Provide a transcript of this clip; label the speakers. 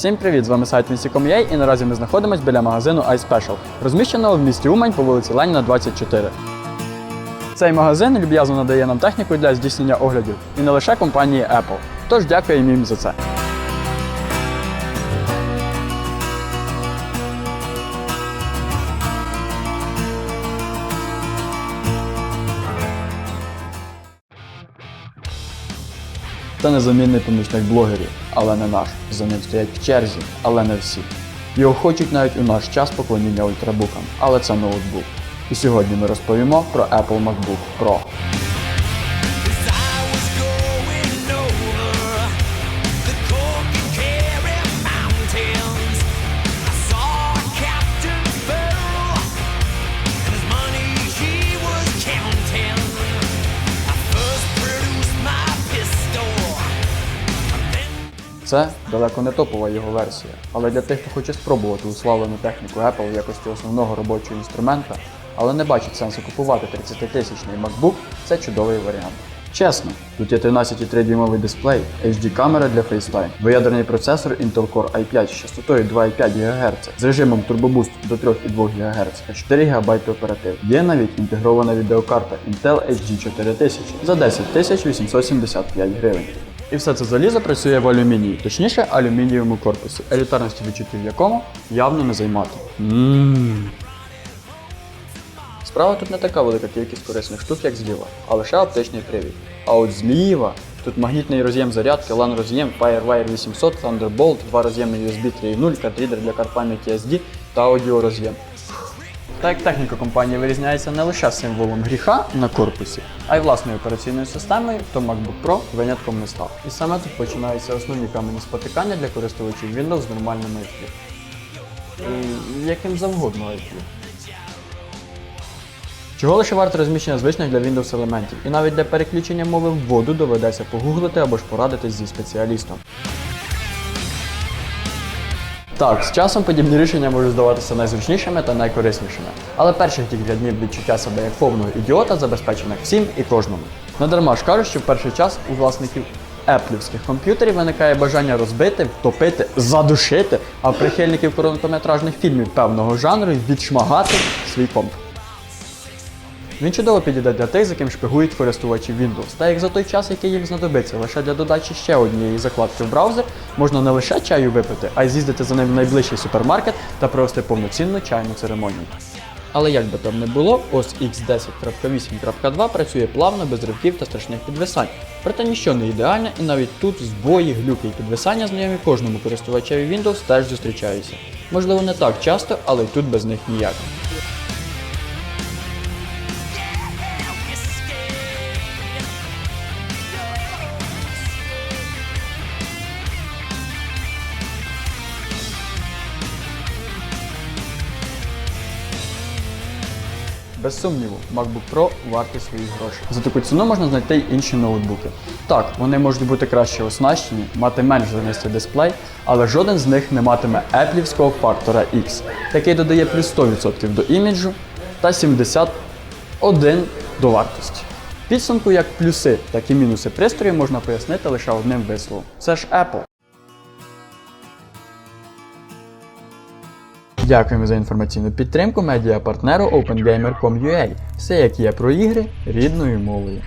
Speaker 1: Всім привіт! З вами сайт Vinci.com.ua і наразі ми знаходимося біля магазину iSpecial, розміщеного в місті Умань по вулиці Леніна 24. Цей магазин люб'язно надає нам техніку для здійснення оглядів і не лише компанії Apple. Тож дякуємо їм за це. Це незамінний помічник блогерів, але не наш. За ним стоять в черзі, але не всі. Його хочуть навіть у наш час поклоніння ультрабукам, але це ноутбук. І сьогодні ми розповімо про Apple MacBook Pro. Це далеко не топова його версія, але для тих, хто хоче спробувати уславлену техніку Apple в якості основного робочого інструмента, але не бачить сенсу купувати 30-тисячний MacBook, це чудовий варіант. Чесно, тут є 13,3 дюймовий дисплей, HD-камера для FaceTime, двоядерний процесор Intel Core i5 з частотою 2,5 ГГц, з режимом Turbo Boost до 3,2 ГГц та 4 ГБ оператив. Є навіть інтегрована відеокарта Intel HD 4000 за 10 875 гривень. І все це залізо працює в алюмінії, точніше алюмінієвому корпусі, елітарності відчуттів якому явно не займати. Ммм. Справа тут не така велика кількість корисних штук, як зліва, а лише оптичний привід. А от зліва тут магнітний роз'єм зарядки, LAN роз'єм, FireWire 800, Thunderbolt, два роз'єми USB 3.0, картрідер для карт пам'яті SD та аудіороз'єм. Так як техніка компанії вирізняється не лише символом гріха на корпусі, а й власною операційною системою, то MacBook Pro винятком не став. І саме тут починаються основні камені спотикання для користувачів Windows з нормальним IQ. І яким завгодно IQ. Чого лише варто розміщення звичних для Windows елементів, і навіть для переключення мови в воду доведеться погуглити або ж порадитись зі спеціалістом. Так, з часом подібні рішення можуть здаватися найзручнішими та найкориснішими, але перших кілька днів відчуття себе як повного ідіота забезпечених всім і кожному. Надарма ж кажуть, що в перший час у власників еплівських комп'ютерів виникає бажання розбити, втопити, задушити, а прихильників короткометражних фільмів певного жанру відшмагати свій комп. Він чудово підійде для тих, за ким шпигують користувачі Windows. Та як за той час, який їм знадобиться лише для додачі ще однієї закладки в браузер, можна не лише чаю випити, а й з'їздити за ним в найближчий супермаркет та провести повноцінну чайну церемонію. Але як би там не було, ось X10.8.2 працює плавно, без ривків та страшних підвисань. Проте ніщо не ідеальне, і навіть тут збої, глюки і підвисання знайомі кожному користувачеві Windows теж зустрічаються. Можливо, не так часто, але й тут без них ніяк. Без сумніву, MacBook Pro вартий своїх грошей. За таку ціну можна знайти й інші ноутбуки. Так, вони можуть бути краще оснащені, мати менш замістий дисплей, але жоден з них не матиме еплівського фактора X, який додає плюс 100% до іміджу та 71 до вартості. Підсумку як плюси, так і мінуси пристрою можна пояснити лише одним висловом. Це ж Apple. Дякуємо за інформаційну підтримку медіапартнеру OpenGamer.com.ua. Все як є про ігри рідною мовою.